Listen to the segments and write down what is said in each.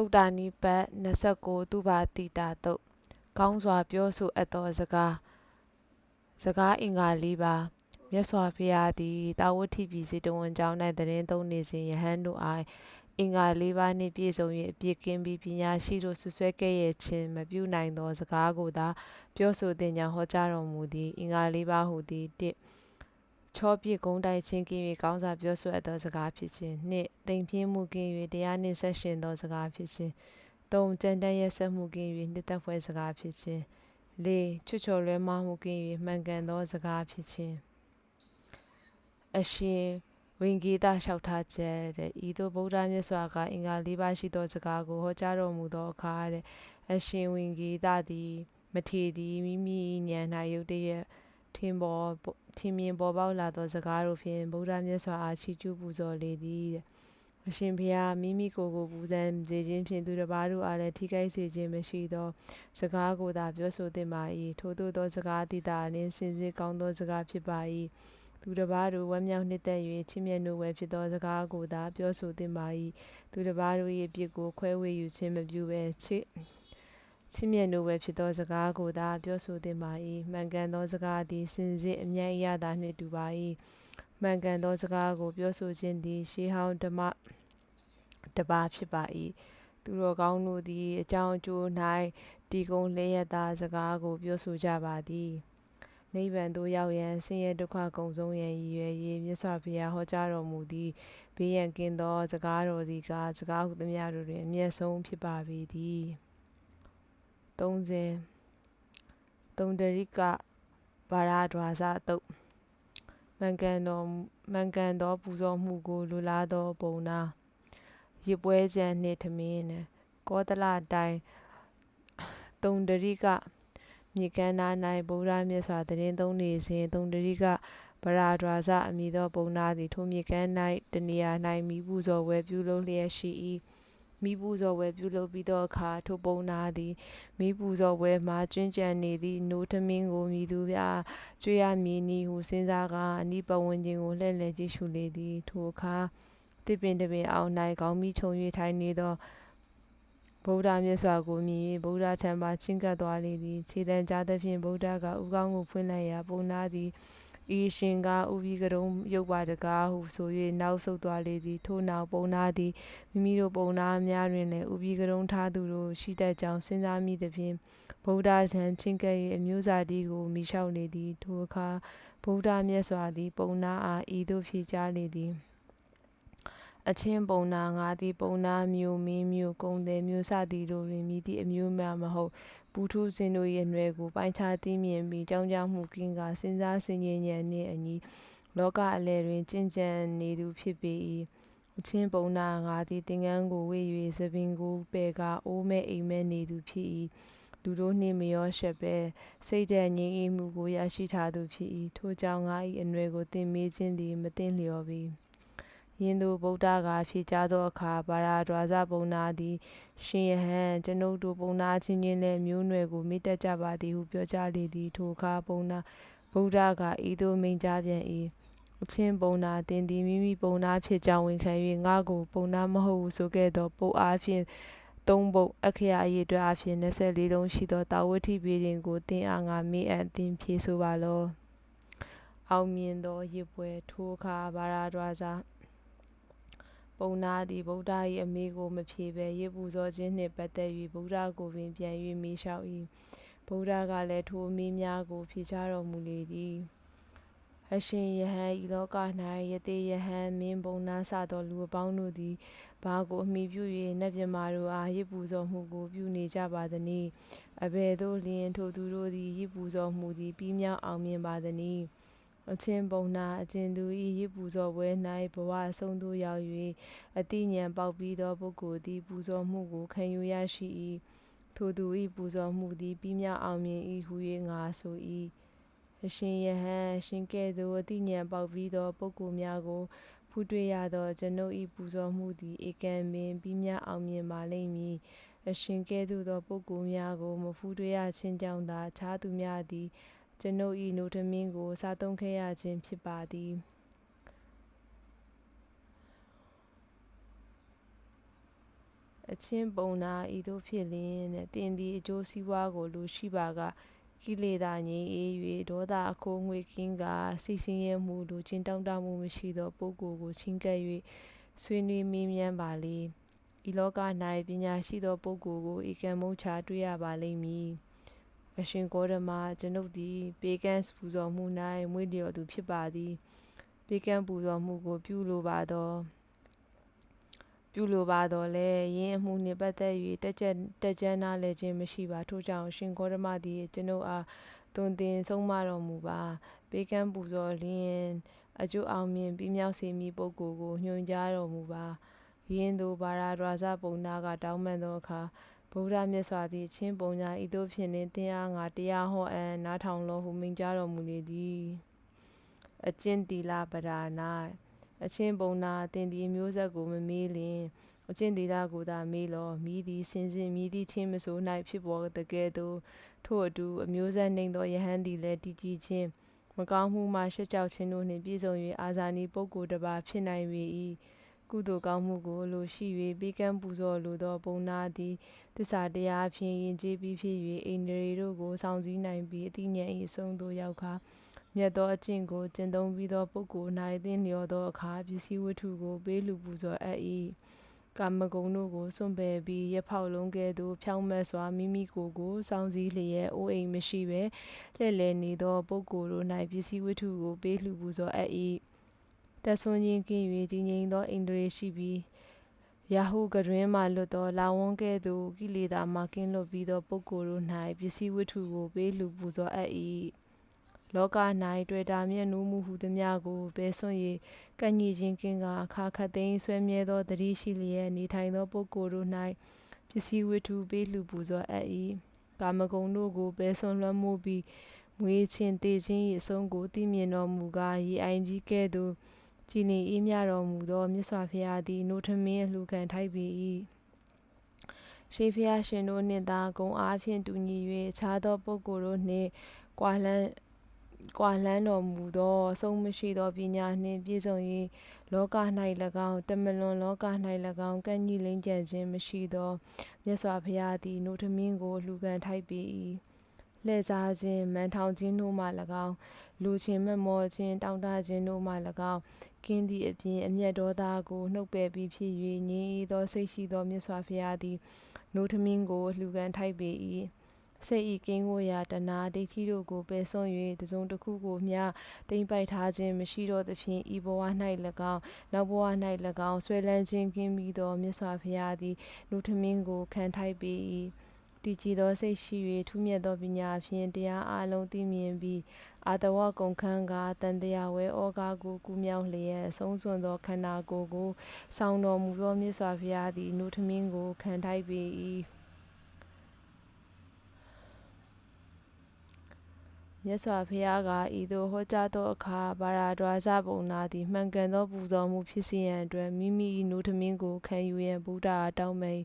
တုတ်တာနိပတ်29သူဘာတိတာတုတ်ကောင်းစွာပြောဆိုအပ်သောစကားစကားအင်္ဂါ၄ပါးမြတ်စွာဘုရားသည်တာဝတိပြည်စေတဝန်ကြောင်း၌တရင်သုံးနေစဉ်ယဟန်တို့အားအင်္ဂါ၄ပါးနှင့်ပြည့်စုံ၍အပြည့်ကင်းပြီးပညာရှိတို့ဆွဆွဲကဲ့ရဲ့ခြင်းမပြုနိုင်သောစကားကိုသာပြောဆိုသင်ကြောင်းဟောကြားတော်မူသည်အင်္ဂါ၄ပါးဟူသည်တစ် ချောပြစ်ဂုံးတိုက်ချင်းကင်း၍ကောင်းစွာပြောဆိုအပ်သောစကားဖြစ်ခြင်းနှင့်တိမ်ပြင်းမှုကင်း၍တရားနှင့်ဆက်ရှင်သောစကားဖြစ်ခြင်းသုံးကြံတမ်းရက်ဆက်မှုကင်း၍နှစ်သက်ဖွယ်စကားဖြစ်ခြင်းလေးချွတ်ချော်လွဲမှားမှုကင်း၍မှန်ကန်သောစကားဖြစ်ခြင်းအရှင်ဝိင်ဂီတာလျှောက်ထားချက်တဲ့ဤသို့ဗုဒ္ဓမြတ်စွာကအင်္ဂါ၄ပါးရှိသောစကားကိုဟောကြားတော်မူသောအခါတဲ့အရှင်ဝိင်ဂီတာသည် မထေသည်မိမိဉာဏ်၌ယုတ်တရက်ထင်ပေါ် ထင်မြင်ပေါ်ပေါက်လာသောစကားတို့ဖြင့်ဗုဒ္ဓမြတ်စွာအားချီးကျူးပူဇော်လေသည်တဲ့အရှင်ဘုရားမိမိကိုယ်ကိုပူဇံစေခြင်းဖြင့်သူတစ်ပါးတို့အားလည်းထိခိုက်စေခြင်းမရှိသော စကားကိုသာပြောဆိုသင့်ပါ၏ထို့သောသောစကားတိတာနှင့်စင်စစ်ကောင်းသောစကားဖြစ်ပါ၏သူတစ်ပါးတို့ဝမ်းမြောက်နှစ်သက်၍ချစ်မြတ်နိုးဝဲဖြစ်သောစကားကိုသာပြောဆိုသင့်ပါ၏သူတစ်ပါးတို့၏အပြစ်ကိုခွဲဝေယူခြင်းမပြုဘဲချစ် ချစ်မြတ်နိုးဝဲဖြစ်သောစကားကိုသာပြောဆိုသင့်ပါ၏မှန်ကန်သောစကားသည်စင်စစ်အမြတ်အရသာနှင့်တူပါ၏မှန်ကန်သောစကားကိုပြောဆိုခြင်းသည်ရှေးဟောင်းဓမ္မတပါဖြစ်ပါ၏သူတော်ကောင်းတို့သည်အကြောင်းအကျိုး၌တီကုံလျက်သာစကားကို ပြောဆိုကြပါသည်နိဗ္ဗာန်သို့ရောက်ရန်ဆင်းရဲဒုက္ခကုံဆုံးရန်ရည်ရွယ်၍မြတ်စွာဘုရားဟောကြားတော်မူသည့်ဘေးရန်ကင်းသောစကားတော်သည်ကစကားဟုသမျှတို့တွင်အမျက်ဆုံးဖြစ်ပါပေသည် 30တုံတရိကဘာရဒွါဇတုတ်မှန်ကန်တော်မှန်ကန်သောပူဇော်မှုကိုလူလားသောပုံနာရစ်ပွဲကြံနှင့်ထမင်းနဲ့ကောသလတိုင်းတုံတရိကမြေကမ်းနား၌ဗုဒ္ဓမြတ်စွာတရင်သုံးနေစဉ်တုံတရိကဗရာဒွာဇအမည်သောပုံနာသည်ထိုမြေကမ်း၌တနေရာ၌မိပူဇော်ဝဲပြုလုပ်လျက်ရှိ၏ မိပူဇော်ဝဲပြုလုပ်ပြီးသောအခါထိုပုံနာသည်မိပူဇော်ဝဲမှာကျွင်းကြံနေသည့်နိုးထမင်းကိုမိသူပြကျွေးရမည်နည်းဟုစဉ်းစားကအနိပဝန်းကျင်ကိုလှည့်လည်ကြည့်ရှုလေသည်ထိုအခါတစ်ပင်တစ်ပင်အောင်၌ခေါင်းမိချုံ၍ထိုင်နေသောဗုဒ္ဓမြတ်စွာကိုမြင်၍ဗုဒ္ဓထံမှချင်းကပ်သွားလေသည်ခြေတံကြားသဖြင့်ဗုဒ္ဓကဥကောင်းကိုဖွင့်လိုက်ရာပုံနာသည် ဤရှင်ကဥပိကရုံရုပ်ပါတကားဟုဆို၍နောက်ဆုတ်သွားလေသည်ထို့နောက်ပုံနာသည်မိမိတို့ပုံနာများတွင်လည်းဥပိကရုံထားသူတို့ရှိတတ်ကြောင်းစဉ်းစားမိသဖြင့်ဗုဒ္ဓထံချင်းကပ်၍အမျိုးစာတီကိုမိလျှောက်လေသည်ထိုအခါဗုဒ္ဓမြတ်စွာသည် ပုံနာအားဤသို့ဖြေကြားလေသည်အချင်းပုံနာငါသည်ပုံနာမျိုးမင်းမျိုးကုံတယ်မျိုးစသည်တို့တွင်မြည်သည့်အမျိုးများမဟုတ် ပူထုစင်တို့ရဲ့နှွယ်ကိုပိုင်းခြားသိမြင်ပြီးကြောင်းကြောင်းမှုကင်းကစဉ်းစားဆင်ခြင်ဉာဏ်နှင့်အညီလောကအလယ်တွင်ကျင့်ကြံနေသူဖြစ်ပေ၏အချင်းပုံနာငါသည်သင်္ကန်းကိုဝေ၍သပင်ကိုပယ်ကအိုးမဲ့အိမ်မဲ့နေသူဖြစ်၏လူတို့နှင့်မရောရှက်ပဲစိတ်ဓာတ်ငြိမ်အေးမှုကိုရရှိထားသူဖြစ်၏ထိုကြောင့်ငါ၏အနွယ်ကိုသင်မေးခြင်းသည်မသိလျော်ပေ ယင်းသို့ဗုဒ္ဓကဖြေကြားသောအခါဘာရာဒွါဇပုံနာသည်ရှင်ယဟန်ကျွန်ုပ်တို့ပုံနာချင်းချင်းလည်းမျိုးနွယ်ကိုမိတက်ကြပါသည်ဟုပြောကြားလေသည်ထိုအခါပုံနာဗုဒ္ဓကဤသို့မိန်ကြားပြန်၏အချင်းပုံနာတင်သည်မိမိပုံနာဖြစ်ကြောင်းဝန်ခံ၍ငါကိုပုံနာမဟုတ်ဟုဆိုခဲ့သောပုတ်အားဖြင့်သုံးပုတ်အခရာအရေးအတွက်အဖြစ်24လုံးရှိသောတာဝတိပေရင်ကိုတင်အားငါမေးအပ်တင်ဖြေဆိုပါလောအောင်မြင်သောရစ်ပွဲထိုအခါဘာရာဒွါဇာ ပုံနာသည်ဗုဒ္ဓ၏အမေကိုမဖြေဘဲရစ်ပူဇော်ခြင်းနှင့်ပတ်သက်၍ဗုဒ္ဓကိုပင်ပြန်၍မေးလျှောက်၏ဗုဒ္ဓကလည်းထိုအမေးများကို ဖြေချတော်မူလေသည်အရှင်ယဟန်ဤလောက၌ယတိယဟန်မင်းပုံနာစသောလူအပေါင်းတို့သည်ဘာကိုအမိပြု၍နတ်မြမာတို့အားရစ်ပူဇော်မှုကိုပြုနေကြပါသနည်းအဘယ်သို့လျင်ထိုသူတို့သည်ရစ်ပူဇော်မှုသည်ပြီးမြောက်အောင်မြင်ပါသနည်း အချင်းပုံနာအကျဉ်သူ၏ရစ်ပူဇော်ပွဲ၌ဘဝအဆုံးသို့ရောက်၍အတိညာဉ်ပေါက်ပြီးသောပုဂ္ဂိုလ်သည်ပူဇော်မှုကိုခံယူရရှိ၏ထိုသူ၏ပူဇော်မှုသည်ပြီးမြောက်အောင်မြင်၏ဟု၍ငါဆို၏အရှင်ယဟန်ရှင်ကဲ့သို့အတိညာဉ်ပေါက်ပြီးသောပုဂ္ဂိုလ်များကိုဖူးတွေ့ရသောကျွန်ုပ်၏ပူဇော်မှုသည်ဧကံပင်ပြီးမြောက်အောင်မြင်ပါလိမ့်မည်အရှင်ကဲ့သို့သောပုဂ္ဂိုလ်များကိုမဖူးတွေ့ရခြင်းကြောင့်သာခြားသူများသည် ကျွန်ုပ်၏နိုထမင်းကိုစားသုံးခဲ့ရခြင်းဖြစ်ပါသည်အချင်းပုံနာဤသို့ဖြစ်လျင်တဲ့တင်သည်အကျိုးစီးပွားကိုလူရှိပါကကိလေသာငြိမ်းအေး၍ဒေါသအခိုးငွေကင်းကစိတ်ဆင်းရဲမှုလူချင်းတောင့်တမှုမရှိသောပုဂ္ဂိုလ်ကိုချင်းကပ်၍ဆွေးနွေးမေးမြန်းပါလေဤလောက၌ပညာရှိသောပုဂ္ဂိုလ်ကိုဧကံမုတ်ချတွေ့ရပါလိမ့်မည် အရှင်ဂေါတမကျွန်ုပ်သည် ပေကံပူဇော်မှု၌မွေးလျော်သူဖြစ်ပါသည် ပေကံပူဇော်မှုကို ပြုလိုပါသောပြုလိုပါတော့လဲယင်းအမှုနှင့်ပတ်သက်၍တက်ကြက်တက်ကြမ်းနားလည်ခြင်းမရှိပါထို့ကြောင့်ရှင်ဂေါတမသည်ကျွန်ုပ်အားသွန်သင်ဆုံးမတော်မူပါပေကံပူဇော်လျင်အကျိုးအောင်မြင်ပြီးမြောက်စေမည့်ပုဂ္ဂိုလ်ကိုညွှန်ကြားတော်မူပါယင်းသို့ဘာရာဒွါစပုံနာကတောင်းပန်သောအခါဗု ဒ္ဓမြတ်စွာသည်ချင်းပုံညာဤသို့ဖြင့်လင်သင်အားငါတရားဟောအံ့နားထောင်လောဟုမိန့်ကြားတော်မူလေသည်အကျင့်တီလာပဒါနာအချင်းပုံနာတင်ဒီမျိုးဆက်ကိုမမေးလျင်အချင်းတီလာကိုသာမေးလောမိသည်စင်စစ်မိသည်ချင်းမဆိုး၌ဖြစ်ပေါ်တကယ်သို့ထို့အတူအမျိုးဆက်နှိမ်သောယဟန်သည်လည်းတည်ကြည်ခြင်းမကောင်းမှုမှရှက်ကြောက်ခြင်းတို့နှင့်ပြည့်စုံ၍အာဇာနည်ပုဂ္ဂိုလ်တစ်ပါးဖြစ်နိုင်ပေ၏ ကုသိုလ်ကောင်းမှုကိုလိုရှိ၍ပေးကမ်းပူဇော်လိုသောပုံနာသည်တစ္ဆာတရားဖြင့်ယဉ်ကျေးပြီးဖြစ်၍အိန္ဒြေတို့ကိုဆောင်စည်းနိုင်ပြီးအတိညာဉ်၏အဆုံးသို့ရောက်ခါမြတ်သောအကျင့်ကိုကျင့်သုံးပြီးသောပုဂ္ဂိုလ်၌သင်လျော်သောအခါပစ္စည်းဝတ္ထုကိုပေးလူပူဇော်အပ်၏ကာမဂုဏ်တို့ကိုစွန့်ပယ်ပြီးရဖောက်လုံးကဲ့သို့ဖြောင့်မတ်စွာမိမိကိုယ်ကိုစောင့်စည်းလျက်အိုးအိမ်မရှိဘဲလှည့်လည်နေသောပုဂ္ဂိုလ်တို့၌ပစ္စည်းဝတ္ထုကိုပေးလူပူဇော်အပ်၏ တက်ဆွန်ခြင်းကင်း၍တည်ငြိမ်သောအိန္ဒြေရှိပြီးရာဟုကတွင်မှလွတ်သောလာဝန်းကဲ့သို့ကိလေသာမှကင်းလွတ်ပြီးသောပုဂ္ဂိုလ်တို့၌ပစ္စည်းဝတ္ထုကိုပေးလူပူဇော်အပ်၏လောက၌တွေ့တာမြတ်နိုးမှုဟုသည်များကိုဘဲဆွ၍ကန့်ညိခြင်းကင်းကအခါခတ်သိမ်းဆွဲမြဲသောတတိရှိလျက်နေထိုင်သောပုဂ္ဂိုလ်တို့၌ပစ္စည်းဝတ္ထုပေးလူပူဇော်အပ်၏ကာမဂုဏ်တို့ကိုဘဲဆွလွှမ်းမိုးပြီးမွေးခြင်းတည်ခြင်း၏အဆုံးကိုသိမြင်တော်မူကားရေအိုင်ကြီးကဲ့သို့ ကြည်လင်အေးမြတော်မူသောမြတ်စွာဘုရားသည်နိုထမင်းအလှခံထိုက်ပေ၏ရှေးဖျားရှင်တို့နှင့်သာဂုံအားဖြင့်တူညီ၍အခြားသောပုဂ္ဂိုလ်တို့နှင့်ကွာလန်းကွာလန်းတော်မူသောအဆုံးမရှိသောပညာနှင့်ပြည့်စုံ၍လောက၌၎င်းတမလွန်လောက၌၎င်းကန့်ညီလိမ့်ကြံခြင်းမရှိသောမြတ်စွာဘုရားသည်နိုထမင်းကိုလှူခံထိုက်ပေ၏ လှည့်စားခြင်းမန်ထောင်ခြင်းတို့မှ၎င်းလူချင်းမမောခြင်းတောင့်တခြင်းတို့မှ၎င်းကင်းသည့်အပြင်အမျက်ဒေါသကိုနှုတ်ပယ်ပြီးဖြစ်၍ငြိမ်းအေးသောစိတ်ရှိသောမြတ်စွာဘုရားသည်နိုးထမင်းကိုလှူခံထိုက်ပေ၏စိတ်ဤကင်းဝရာတနာဒိဋ္ဌိတို့ကိုပယ်စွန့်၍တစုံတစ်ခုကိုမျှတိမ့်ပိုက်ထားခြင်းမရှိတော့သဖြင့်ဤဘဝ၌၎င်းနောက်ဘဝ၌၎င်းဆွဲလန်းခြင်းကင်းပြီးသောမြတ်စွာဘုရားသည်နိုးထမင်းကိုခံထိုက်ပေ၏ တည်ကြည်သောစိတ်ရှိ၍ထူးမြတ်သောပညာဖြင့်တရားအလုံးသိမြင်ပြီးအာတဝကုန်ခန်းကတန်တရားဝဲဩဃကိုကူးမြောက်လျက်ဆုံးစွန်သောခန္ဓာကိုယ်ကိုဆောင်တော်မူသောမြတ်စွာဘုရားသည်နိုထမင်းကိုခံထိုက်ပေ၏မြတ်စွာဘုရားကဤသို့ဟောကြားသောအခါဘာရာဒွါစပုံနာသည်မှန်ကန်သောပူဇော်မှုဖြစ်စေရန်အတွက်မိမိ၏နိုထမင်းကိုခံယူရန်ဗုဒ္ဓအားတောင်းပန်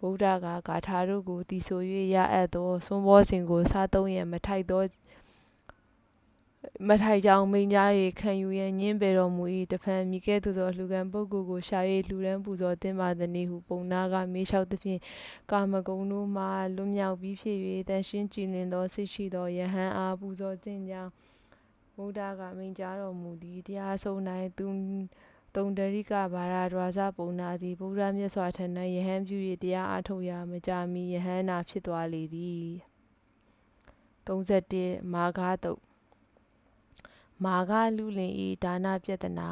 ဗုဒ္ဓကဂါထာတို့ကိုတည်ဆို၍ရအပ်သောသွန်ဘောစဉ်ကိုစားသုံးရန်မထိုက်သောမထိုက်ကြောင်းမိန်ကြား၍ခံယူရန်ညင်းပယ်တော်မူ၏တဖန်မိကဲ့သို့သောလှူခံပုဂ္ဂိုလ်ကိုရှာ၍လှူဒန်းပူဇော်သင့်ပါသည်ဟုပုံနာကမေးလျှောက်သဖြင့်ကာမဂုဏ်တို့မှလွတ်မြောက်ပြီးဖြစ်၍တန်ရှင်းကြည်လင်သောစိတ်ရှိသောယဟန်အားပူဇော်ခြင်းကြောင့်ဘုရားကမိန်ကြားတော်မူသည်တရားဆုံး၌သူ တုံတရိကဘာရာဒွါစပုံနာသည်ဗုဒ္ဓမြတ်စွာထံ၌ယဟန်ပြု၍တရားအားထုတ်ရာမကြာမီယဟန်နာဖြစ်သွားလေသည်31မာဂတုတ်မာကလူလင်ဤဒါနပြတနာ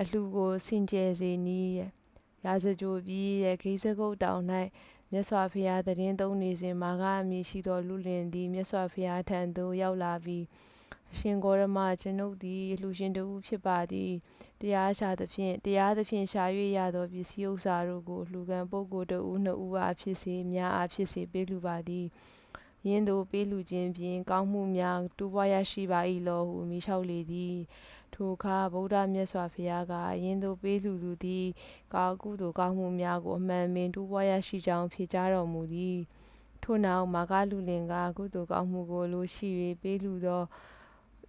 အလှကိုစင်ကြယ်စေနီးရာဇကြိုပြီးရဲ့ဂိစကုတ်တောင်၌မြတ်စွာဘုရားတရင်သုံးနေစဉ်မာကအမည်ရှိသောလူလင်သည်မြတ်စွာဘုရားထံသို့ရောက်လာပြီးအ ရှင်ဂေါရမကျွန်ုပ်သည်လှူရှင်တူဖြစ်ပါသည်တရားရှာသဖြင့်တရားသဖြင့်ရှာ၍ရသောပစ္စည်းဥစ္စာတို့ကိုလှူခံပုဂ္ဂိုလ်တဦးနှစ်ဦးအားဖြစ်စေများအားဖြစ်စေပေးလှူပါသည်ယင်းသို့ပေးလူခြင်းဖြင့်ကောင်းမှုများတိုးပွားရရှိပါ၏လောဟုမိလျှောက်လေသည်ထိုအခါဗုဒ္ဓမြတ်စွာဘုရားကယင်းသို့ပေးလူသူသည်ကာကုသိုလ်ကောင်းမှုများကိုအမှန်ပင်တိုးပွားရရှိကြောင်းဖြေကြားတော်မူသည်ထို့နောက်မာကလူလင်ကကုသိုလ်ကောင်းမှုကိုလိုရှိ၍ပေးလူသော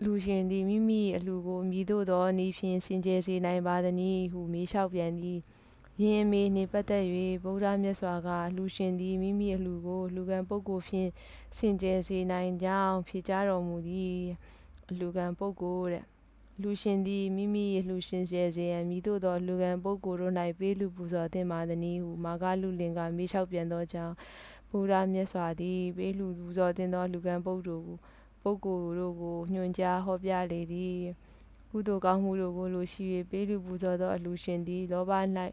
လူရှင်သည်မိမိအလှကိုမြည်သို့သောဤဖြင့်စင်ကြယ်စေနိုင်ပါသည်ဟုမေးလျှောက်ပြန်သည်ယင်းအမေနှင့်ပတ်သက်၍ဗုဒ္ဓမြတ်စွာကအလှူရှင်သည်မိမိအလှူကိုလှူခံပုဂ္ဂိုလ်ဖြင့်စင်ကြယ်စေနိုင်ကြောင်းဖြေကြားတော်မူသည်အလှူခံပုဂ္ဂိုလ်တဲ့လူရှင်သည်မိမိအလှူရှင်ကျယ်စေရန်မိတို့သောလူခံပုဂ္ဂိုလ်တို့၌ပေးလူပူဇော်သင့်ပါသည်ဟုမာဂလူလင်ကမေးလျှောက်ပြန်သောကြောင့်ဘုရားမြတ်စွာသည်ပေးလူပူဇော်သင့်သောလူခံပုဂ္ဂိုလ်ကို ပုဂ္ဂိုလ်တို့ကိုညွှန်ကြားဟောပြလေသည်ကုသိုလ်ကောင်းမှုတို့ကိုလိုရှိ၍ပေးလူပူဇော်သောအလှူရှင်သည်လောဘ၌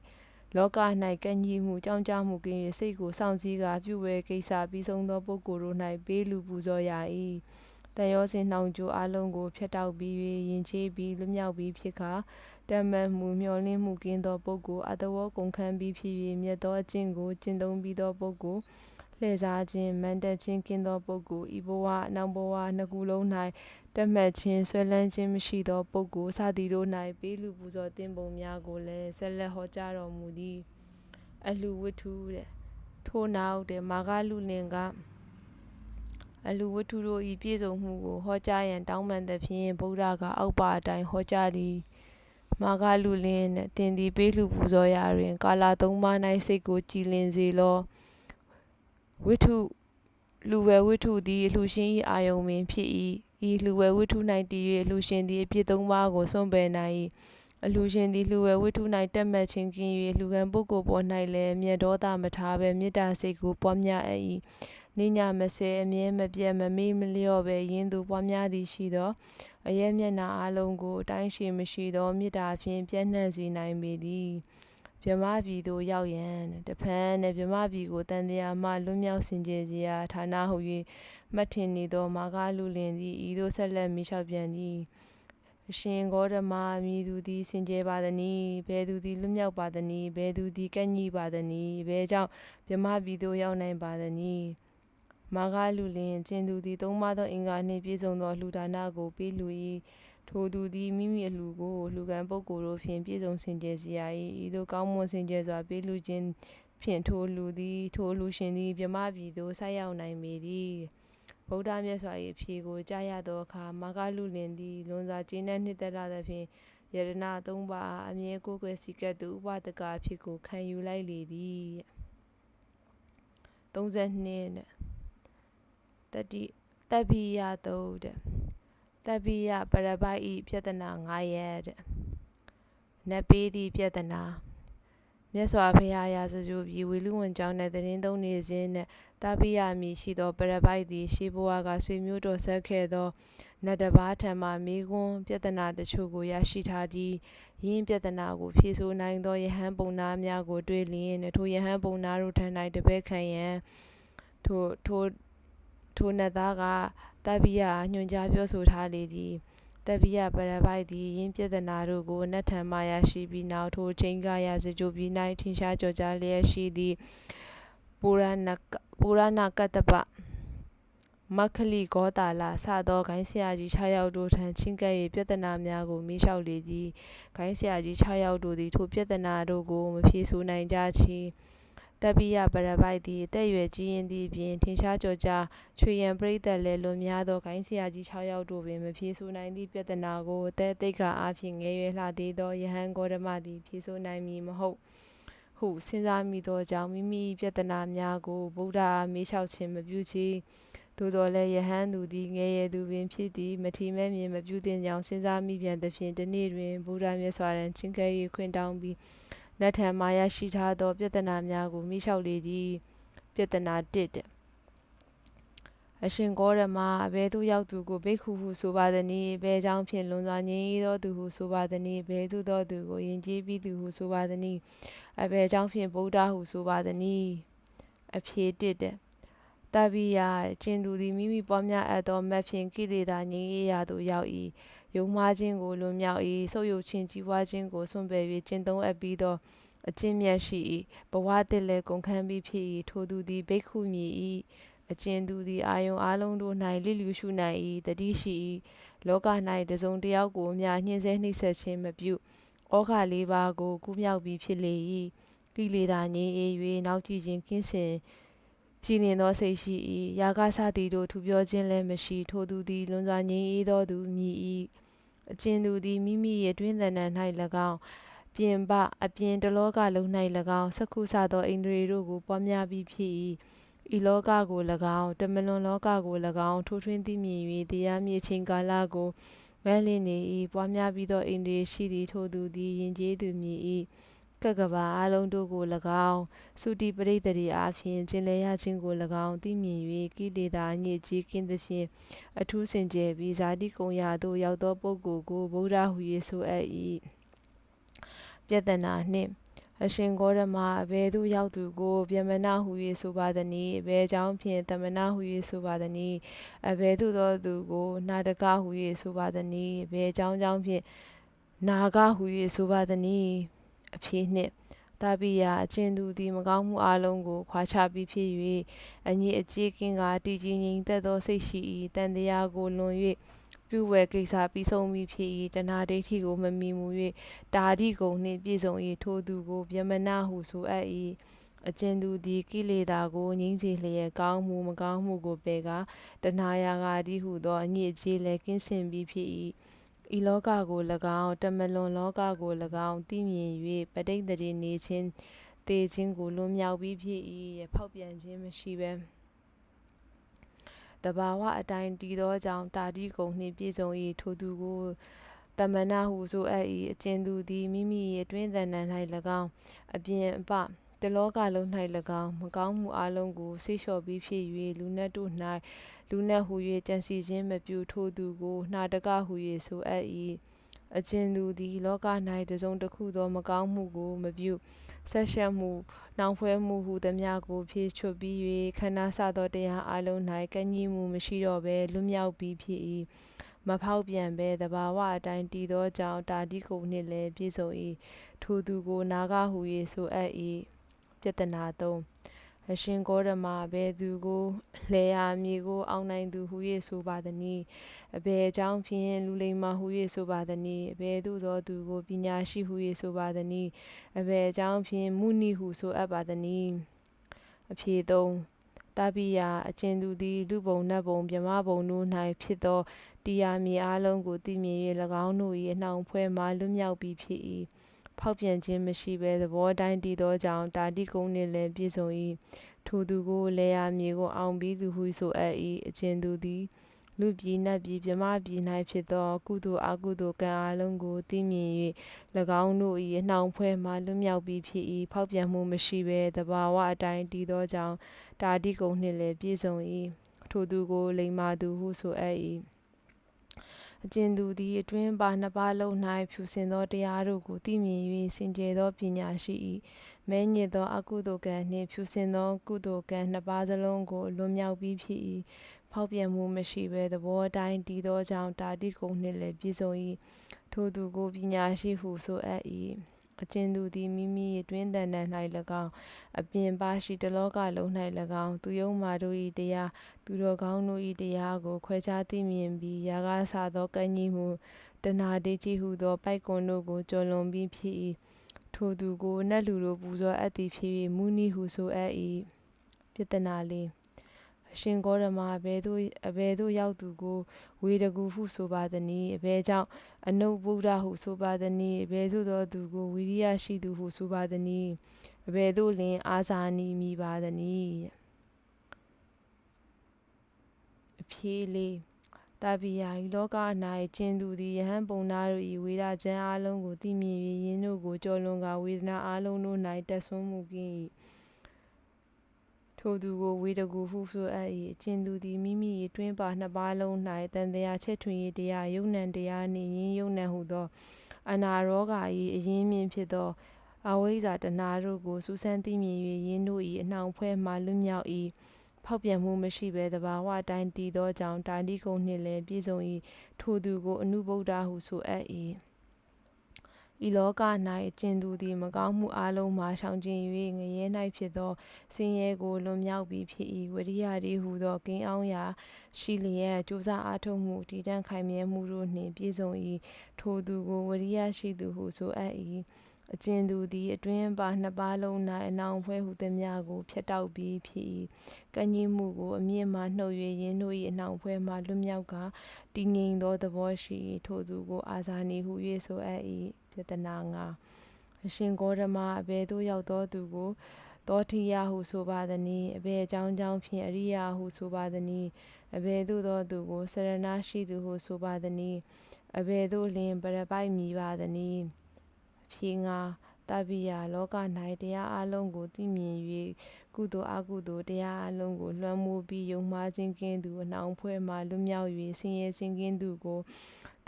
လောက၌ကန့်ကြီးမှုကြောင်းကြမှုကင်း၍စိတ်ကိုစောင့်စည်းကာပြုဝဲကိစ္စပြီးဆုံးသောပုဂ္ဂိုလ်တို့၌ပေးလူပူဇော်ရ၏တန်ရောစဉ်နှောင်ကြိုးအလုံးကိုဖျက်တောက်ပြီး၍ယင်ချေးပြီးလွတ်မြောက်ပြီးဖြစ်ခါတမန်မှုမျောလင်းမှုကင်းသောပုဂ္ဂိုလ်အတဝေါကုန်ခန်းပြီးဖြစ်၍မြတ်သောအကျင့်ကိုကျင့်သုံးပြီးသောပုဂ္ဂိုလ် လှည့်စားခြင်းမန်တက်ခြင်းကင်းသောပုဂ္ဂိုလ်ဤဘဝနောက်ဘဝနှစ်ခုလုံး၌တတ်မှတ်ခြင်းဆွဲလန်းခြင်းမရှိသောပုဂ္ဂိုလ်စသည်တို့၌ပေးလူပူဇော်သင်ပုံများကိုလည်းဆက်လက်ဟောကြားတော်မူသည်အလှဝတ္ထုတဲ့ထို့နောက်တဲ့မာဂလူလင်ကအလူဝတ္ထုတို့၏ပြည့်စုံမှုကိုဟောကြားရန်တောင်းပန်သဖြင့်ဗုဒ္ဓကအောက်ပါအတိုင်းဟောကြားသည်မာဂလူလင်းနှင့်တင်သည်ပေးလူပူဇော်ရာတွင် ကာလာသုံးပါး၌စိတ်ကိုကြည်လင်စေလော ဝိထုလူဝဲဝိထုသည်အလှရှင်၏အာယုံပင်ဖြစ်၏ဤလူဝဲဝိထု၌တည်၍အလှရှင်သည်အပြစ်သုံးပါးကိုစွန့်ပယ်နိုင်၏အလှရှင်သည်လူဝဲဝိထု၌တက်မှတ်ခြင်းကင်း၍လူကံပုဂ္ဂိုလ်ပေါ်၌လည်းမြတ်ဒေါသမထားဘဲမေတ္တာစိတ်ကိုပွားများအပ်၏နိညာမဆဲအမြဲမပြတ်မမေ့မလျော့ပဲယင်းသူပွားများသည်ရှိသောအယက်မျက်နာအလုံးကိုအတိုင်းရှိမရှိသောမေတ္တာဖြင့်ပြည့်နှံ့စေနိုင်ပေသည် မြမပြည်သို့ရောက်ရန်တဖန်နဲ့မြမပြည်ကိုတန်တရားမှလွတ်မြောက်စင်ကြယ်စေရာဌာနဟု၍မှတ်ထင်နေသောမာဂလူလင်သည်ဤသို့ဆက်လက်မိလျှောက်ပြန်သည်အရှင်ဂေါတမမြည်သူသည်စင်ကြယ်ပါသည်နီဘယ်သူသည်လွတ်မြောက်ပါသည်နီဘယ်သူသည်ကန့်ညီပါသည်နီဘယ်ကြောင့်မြမပြည်သို့ရောက်နိုင်ပါသည်နီမာဂလူလင်ကျင်သူသည်သုံးပါသောအင်္ဂါနှင့်ပြည့်စုံသောလှူဒါနကိုပေးလူ၏ ထိုသူသည်မိမိအလှူကိုလှူခံပုဂ္ဂိုလ်တို့ဖြင့်ပြည့်စုံစင်ကြယ်စေရ၏ဤသို့ကောင်းမွန်စင်ကြယ်စွာပေးလူခြင်းဖြင့်ထိုလူသည်ထိုလူရှင်သည်မြမပြည်သို့ဆိုက်ရောက်နိုင်ပေသည်ဗုဒ္ဓမြတ်စွာ၏အဖြေကိုကြားရသောအခါမာဂလူလင်သည်လွန်စွာကျေနပ်နှစ်သက်လာသဖြင့်ယရဏသုံးပါးအမြဲကိုယ်ွယ်စီကပ်သူဥပဒကအဖြစ်ကိုခံယူလိုက်လေသည်32တတိတပိယတုတ်တဲ့ တပိယပရပိုက်ဤပြဒနာ9ရက်တဲ့နတ်ပေးသည့်ပြဒနာမြတ်စွာဘုရားရာဇဂိုပြည်ဝေလူဝန်ကျောင်း၌တရင်သုံးနေစဉ်နဲ့တပိယမည်ရှိသောပရပိုက်သည်ရှေးဘဝကဆွေမျိုးတော်ဆက်ခဲ့သောနတ်တဘာထံမှမိကွန်းပြဒနာတချို့ကိုရရှိထားသည်ယင်းပြဒနာကိုဖြေဆိုနိုင်သောယဟန်ပုံနာများကိုတွေ့လျင်ထိုယဟန်ပုံနာတို့ထံ၌တပည့်ခံရန်ထိုထိုထိုနတ်သားက တပိယညွှန်ကြားပြောဆိုထားလေသည်တပိယပရပိုက်သည်ယင်းပြဒနာတို့ကိုနတ်ထံမှရရှိပြီးနောက်ထိုချိန်ကရစကြိုပြည်၌ထင်ရှားကြော်ကြားလျက်ရှိသည့်ပုရဏပုရဏကတ္တပမက္ခလိဂောတာလာစသောဂိုင်းဆရာကြီး6ယောက်တို့ထံချင်းကပ်၍ပြဿနာများကိုမေးလျှောက်လေသည်ဂိုင်းဆရာကြီး6ယောက်တို့သည်ထိုပြဿနာတို့ကိုမဖြေဆိုနိုင်ကြချေ တပိယပရပိုက်သည်အသက်အရွယ်ကြီးရင်သည့်ပြင်ထင်ရှားကြော်ကြားချွေရန်ပရိသတ်လည်းလွန်များသောဂိုင်းဆရာကြီး6ယောက်တို့ပင်မဖြေဆိုနိုင်သည့်ပြဿနာကိုအသက်သိက္ခာအားဖြင့်ငယ်ရွယ်လှသေးသောယဟန်ဂေါတမသည်ဖြေဆိုနိုင်မည်မဟုတ်ဟုစဉ်းစားမိသောကြောင့်မိမိပြဿနာများကိုဗုဒ္ဓအားမေးလျှောက်ခြင်းမပြုချေသို့တော်လည်းယဟန်သူသည်ငယ်ရည်သူပင်ဖြစ်သည်မထီမဲ့မြင်မပြုသင့်ကြောင်းစဉ်းစားမိပြန်သဖြင့်တနေ့တွင်ဗုဒ္ဓမြတ်စွာဘုရားချင်းကဲ၍ခွင့်တောင်းပြီး နတ်ထံမှရရှိထားသော ပြဿနာများကိုမိလျှောက်လေသည်ပြဿနာ1တဲ့အရှင်ဂေါရမအဘဲသို့ရောက်သူကိုဘိက္ခုဟုဆိုပါသည်နိဘဲကြောင့်ဖြင့်လွန်စွာငြိမ်းသောသူဟုဆိုပါသည်နိဘဲသို့သောသူကိုယဉ်ကျေးပြီးသူဟုဆိုပါသည်နိအဘဲကြောင့်ဖြင့်ဗုဒ္ဓဟုဆိုပါသည်နိအဖြေ1တဲ့တပိယကျင်သူသည်မိမိပွားများအပ်သောမတ်ဖြင့်ကိလေသာငြိမ်းအေးရာသို့ရောက်၏ ယုံမှားခြင်းကိုလွန်မြောက်၏ဆုပ်ယုပ်ခြင်းကြီးပွားခြင်းကိုဆွံ့ပယ်၍ကျင့်သုံးအပ်ပြီးသောအကျင့်မြတ်ရှိ၏ဘဝတည်လည်းကုန်ခန်းပြီးဖြစ်၏ထိုသူသည်ဘိက္ခုမြည်၏အကျဉ်သူသည်အာယုံအလုံးတို့၌လိလျူရှုနိုင်၏တတိရှိ၏လောက၌တစုံတယောက်ကိုမျှညှင်းဆဲနှိပ်စက်ခြင်းမပြုဩဃလေးပါးကိုကူးမြောက်ပြီးဖြစ်လေ၏ကိလေသာငြိမ်းအေး၍နောက်ကြည့်ခြင်းကင်းစင် ကြည်လင်သောစိတ်ရှိ၏ယာကစသည်တို့ထူပြောခြင်းလည်းမရှိထိုသူသည်လွန်စွာငြိမ်းအေးသောသူမြည်၏အကျဉ်သူသည်မိမိရဲ့တွင်သဏ္ဍာန်၌၎င်းပြင်ပအပြင်တလောကလုံး၌၎င်းစက္ခုစသောဣန္ဒြေတို့ကိုပွားများပြီးဖြစ်၏ဤလောကကို၎င်းတမလွန်လောကကို၎င်းထိုးထွင်းသိမြင်၍တရားမြစ်ချိန်ကာလကိုဝဲလင်းနေ၏ပွားများပြီးသောဣန္ဒြေရှိသည်ထိုသူသည်ယဉ်ကျေးသူမြည်၏ ကကဘာအလုံးတို့ကို၎င်းသုတိပရိသေရီအားဖြင့်ကျင်လည်ရခြင်းကို၎င်းသိမြင်၍ကိလေသာညစ်ကြေးကင်းသဖြင့်အထူးစင်ကြယ်ပြီးဇာတိကုံရာသို့ရောက်သောပုဂ္ဂိုလ်ကိုဗုဒ္ဓဟူ၍ဆိုအပ်၏ပြတနာနှင့်အရှင်ဂေါရမအဘယ်သို့ရောက်သူကိုဗျမနဟူ၍ဆိုပါသည်နီအဘယ်ကြောင့်ဖြင့်တမနာဟူ၍ဆိုပါသည်နီအဘယ်သို့သောသူကိုနာတကဟူ၍ဆိုပါသည်နီအဘယ်ကြောင့်ကြောင့်ဖြင့်နာဂဟူ၍ဆိုပါသည်နီ အဖြေနှင့်တပိယအချင်းသူသည်မကောင်းမှုအလုံးကိုခွာချပြီးဖြစ်၍အညီအကျေးကင်းကတည်ကြည်ငြိမ်သက်သောစိတ်ရှိ၏တန်တရားကိုလွန်၍ပြုဝယ်ကိစ္စပြီးဆုံးပြီးဖြစ်၏တဏှာဒိဋ္ဌိကိုမမီမူ၍တာဓိကုံနှင့်ပြည့်စုံ၏ထိုသူကိုဗျမနဟုဆိုအပ်၏အကျဉ်သူသည်ကိလေသာကိုငြိမ်းစေလျက်ကောင်းမှုမကောင်းမှုကိုပယ်ကာတဏှာရာဂာတိဟုသောအညစ်အကြေးလည်းကင်းစင်ပြီးဖြစ်၏ ဤလောကကို၎င်းတမလွန်လောကကို၎င်းသိမြင်၍ပဋိသန္ဓေနေခြင်းတေခြင်းကိုလွန်မြောက်ပြီးဖြစ်၏ဖောက်ပြန်ခြင်းမရှိဘဲတဘာဝအတိုင်းတည်သောကြောင့်တာတိကုံနှင့်ပြည့်စုံ၏ထိုသူကိုတမနာဟုဆိုအပ်၏အကျဉ်သူသည်မိမိ၏အတွင်းသဏ္ဍာန်၌၎င်းအပြင်အပ တလောကလုံး၌၎င်းမကောင်းမှုအလုံးကိုဆေးလျှော်ပြီးဖြစ်၍လူနတ်တို့၌လူနတ်ဟူ၍ကြံစီခြင်းမပြုထိုသူကိုနှာတကဟူ၍ဆိုအပ်၏အကျဉ်သူသည်လောက၌တစုံတစ်ခုသော မကောင်းမှုကိုမပြုဆက်ရှက်မှုနှောင်ဖွဲ့မှုဟုသမျှကိုဖြည့်ချွတ်ပြီး၍ခန္ဓာစသောတရားအလုံး၌ကန့်ညီမှုမရှိတော့ဘဲလွတ်မြောက်ပြီးဖြစ်၏မဖောက်ပြန်ဘဲသဘာဝအတိုင်းတည်သောကြောင့်တာတိကိုနှင့်လည်းပြည့်စုံ၏ထိုသူကိုနာဂဟု၍ဆိုအပ်၏ ပြတနာသုံးအရှင်ဂေါရမဘယ်သူကိုလဲရမည်ကို အောင်းနိုင်သူဟု၍ဆိုပါသည်နီအဘယ်အကြောင်းဖြင့်လူလိမ္မာဟု၍ဆိုပါသည်နီအဘယ်သို့သောသူကိုပညာရှိဟု၍ဆိုပါသည်နီအဘယ်အကြောင်းဖြင့်မုနိဟုဆိုအပ်ပါသည်နီအဖြေသုံးတပိယအကျဉ်သူသည်လူပုံနတ်ပုံမြမပုံတို့၌ဖြစ်သောတရားမြင်အလုံးကိုသိမြင်၍၎င်းတို့၏အနှောင်ဖွဲ့မှလွတ်မြောက်ပြီးဖြစ်၏ ဖောက်ပြန်ခြင်းမရှိဘဲသဘောတိုင်းတည်သောကြောင့်တာတိကုံနှင့်လည်းပြည့်စုံ၏ထိုသူကိုလေယာမြေကိုအောင်ပြီးသူဟုဆိုအပ်၏အကျဉ်သူသည်လူပြည်နတ်ပြည်မြမပြည်၌ဖြစ်သော ကုသိုလ်အကုသိုလ်ကံအလုံးကိုသိမြင်၍၎င်းတို့၏အနှောင်ဖွဲ့မှလွတ်မြောက်ပြီးဖြစ်၏ဖောက်ပြန်မှုမရှိဘဲသဘာဝအတိုင်းတည်သောကြောင့်တာတိကုံနှင့်လည်းပြည့်စုံ၏ထိုသူကိုလိမ္မာသူဟုဆိုအပ်၏ အကျဉ်သူသည်အတွင်းပါနှစ်ပါးလုံး၌ဖြူစင်သောတရားတို့ကိုသိမြင်၍စင်ကြယ်သောပညာရှိ၏မဲညစ်သောအကုသိုလ်ကံနှင့်ဖြူစင်သောကုသိုလ်ကံနှစ်ပါးစလုံးကိုလွန်မြောက်ပြီးဖြစ်၏ဖောက်ပြန်မှုမရှိဘဲသဘောတိုင်းတည်သောကြောင့်တာတိကုံနှင့်လည်းပြည့်စုံ၏ထိုသူကိုပညာရှိဟုဆိုအပ်၏ အကျဉ်သူသည်မိမိအတွင်းတဏ္ဍာ၌၎င်းအပြင်ပါရှိတလောကလုံး၌၎င်းသူယုံမာတို့၏တရားသူတော်ကောင်းတို့၏တရားကို ခွဲခြားသိမြင်ပြီးယာကဆသောကံ့ကြီးမှုတဏှာဒိဋ္ဌိဟုသောပိုက်ကွန်တို့ကိုကျော်လွန်ပြီးဖြစ်၏ထိုသူကိုနတ်လူတို့ပူဇော်အပ်သည်ဖြစ်၍မုနိဟုဆိုအပ်၏ပြတနာလေး အရှင်ဂေါရမအဘယ်သို့အဘယ်သို့ရောက်သူကိုဝေဒကူဟုဆိုပါသည်နီအဘယ်ကြောင့်အနုဗုဒ္ဓဟုဆိုပါသည်နီအဘယ်သို့သောသူကိုဝိရိယရှိသူဟုဆိုပါသည်နီအဘယ်သို့လင်အာဇာနီမိပါသည်နီအဖြေလေးတပိယဤလောက၌ကျင်သူသည်ယဟန်ပုံနာတို့၏ဝေဒကျမ်းအလုံးကိုသိမြင်၍ယင်းတို့ကိုကြော်လွန်ကာဝေဒနာအလုံးတို့၌တက်ဆွမ်းမှုကင်း၏ ထိုသူကိုဝေဒကူဟုဆိုအပ်၏အကျဉ်သူသည်မိမိ၏တွင်းပါနှစ်ပါးလုံး၌တန်တရားချက်ထွင်၏တရားယုံနံတရားနှင့်ယင်းယုံနံဟုသော အနာရောဂါ၏အရင်းမြင့်ဖြစ်သောအဝိဇ္ဇာတဏှာတို့ကိုစူးစမ်းသိမြင်၍ယင်းတို့၏အနှောင်ဖွဲ့မှလွတ်မြောက်၏ဖောက်ပြန်မှုမရှိဘဲသဘာဝအတိုင်းတည်သောကြောင့်တာတိကုံနှင့်လည်းပြည့်စုံ၏ထိုသူကိုအနုဗုဒ္ဓဟုဆိုအပ်၏ ဤလောက၌ကျင်သူသည် မကောင်းမှုအလုံးမှရှောင်ကျဉ်၍ငရဲ၌ဖြစ်သောဆင်းရဲကိုလွန်မြောက်ပြီးဖြစ်၏ဝရိယတည်းဟုသောကင်းအောင်ရာရှိလျက်ကြိုးစားအားထုတ်မှုတည်တံ့ခိုင်မြဲမှုတို့နှင့်ပြည့်စုံ၏ထိုသူကိုဝရိယရှိသူဟုဆိုအပ်၏အကျဉ်သူသည်အတွင်းပါနှစ်ပါးလုံး၌အနောင်ဖွဲ့ဟုသည်များကိုဖျက်တောက်ပြီးဖြစ်၏ကံ့ကြီးမှုကိုအမြင့်မှနှုတ်၍ရင်းတို့၏အနှောင်ဖွဲ့မှလွတ်မြောက်ကတည်ငြိမ်သောသဘောရှိထိုသူကိုအာဇာနည်ဟု၍ဆိုအပ်၏ ပြတနာငါအရှင်ဂေါတမအဘယ်သို့ရောက်သောသူကိုသောထိယဟုဆိုပါသနည်းအဘယ်အကြောင်းကြောင့်ဖြင့်အရိယာဟုဆိုပါသနည်းအဘယ်သို့သောသူကိုစရဏရှိသူဟုဆိုပါသနည်းအဘယ်သို့လျင်ပရပိုက်မိပါသနည်းဖြေငါတပိယလောက၌တရားအလုံးကိုသိမြင်၍ကုသိုလ်အကုသိုလ်တရားအလုံးကိုလွှမ်းမိုးပြီးယုံမှားခြင်းကင်းသူအနှောင်ဖွဲ့မှလွတ်မြောက်၍ဆင်းရဲခြင်းကင်းသူကို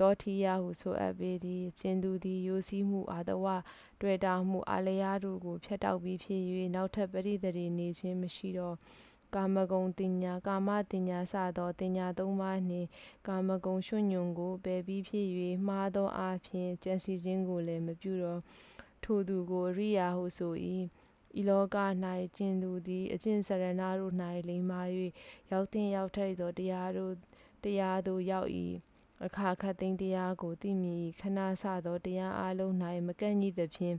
သောထိယဟုဆိုအပ်ပေသည်ကျင်သူသည်ယိုစီးမှုအာတဝတွေ့တာမှုအလျားတို့ကိုဖျက်တောက်ပြီးဖြစ်၍နောက်ထပ်ပရိသေတွေနေခြင်းမရှိတော့ကာမဂုဏ်တင်ညာကာမတင်ညာစသောတင်ညာသုံးပါးနှင့်ကာမဂုဏ်ရွှွညွန်ကိုပယ်ပြီးဖြစ်၍မှားသောအားဖြင့်ကြံစီခြင်းကိုလည်းမပြုတော့ထိုသူကိုအရိယာဟုဆို၏ဤလောက၌ကျင်သူသည်အကျင့်စရဏတို့၌လိမ္မာ၍ရောက်သင့်ရောက်ထိုက်သောတရားတို့တရားသို့ရောက်၏ အခါခတ်သိမ်းတရားကိုသိမြင်၏ခဏဆသောတရားအလုံး၌မကန့်ညိသဖြင့်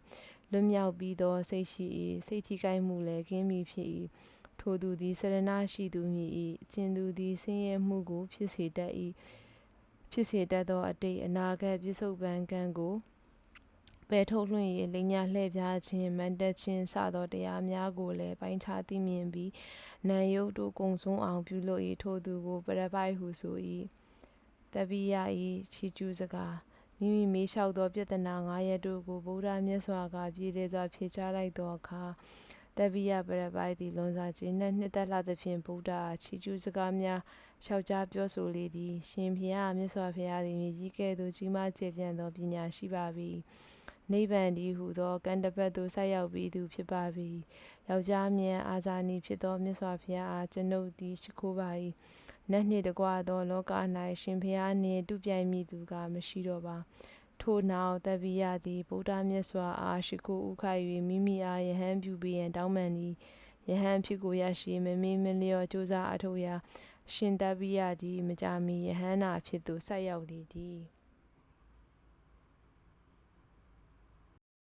လွတ်မြောက်ပြီးသောစိတ်ရှိ၏စိတ်ထိခိုက်မှုလည်းကင်းပြီဖြစ်၏ထိုသူသည်စရဏရှိသူမည်၏ကျင်သူသည်ဆင်းရဲမှုကို ဖြစ်စေတတ်၏ဖြစ်စေတတ်သောအတိတ်အနာဂတ်ပြစ္ဆုတ်ပံကံကိုပယ်ထုတ်လွှင့်၍လိညာလှည့်ပြားခြင်းမန်တက်ခြင်းစသောတရားများကိုလည်းပိုင်းခြားသိမြင်ပြီးနာယုတ်တို့ကုံဆုံးအောင်ပြုလုပ်၏ထိုသူကိုပရပိုက်ဟုဆို၏ တပိယ၏ချီကျူးစကားမိမိမေးလျှောက်သောပြဿနာ၅ရပ်တို့ကိုဗုဒ္ဓမြတ်စွာကပြည်လေစွာဖြေချလိုက်သောအခါတပိယပရပိုက်သည်လွန်စွာကျေနပ်နှစ်သက်လှသဖြင့်ဗုဒ္ဓအားချီကျူးစကားများလျှောက်ကြားပြောဆိုလေသည်ရှင်ဖျားမြတ်စွာဘုရားသည်မြည်ကြီးကဲ့သို့ကြီးမားကျယ်ပြန့်သောပညာရှိပါ၏နိဗ္ဗာန်ဒီဟုသောကံတပတ်သို့ဆက်ရောက်ပြီးသူဖြစ်ပါ၏ယောက်ျားမြန်အာဇာနည်ဖြစ်သောမြတ်စွာဘုရားအားကျွန်ုပ်သည်ရှိခိုးပါ၏ နတ်နှင့်တကွသောလောက၌ရှင်ဖျားနှင့်တူပြိုင်မိသူကမရှိတော့ပါထို့နောက်တပိယသည်ဗုဒ္ဓမြတ်စွာအားရှိခိုးဥခိုက်၍မိမိအားယဟန်ပြုပေးရန်တောင်းပန်သည်ယဟန်ဖြစ်ကိုရရှိမမေးမလျော့ကြိုးစားအထောက်ရာရှင်တပိယသည်မကြမီယဟန်နာဖြစ်သူဆက်ရောက်လေသည်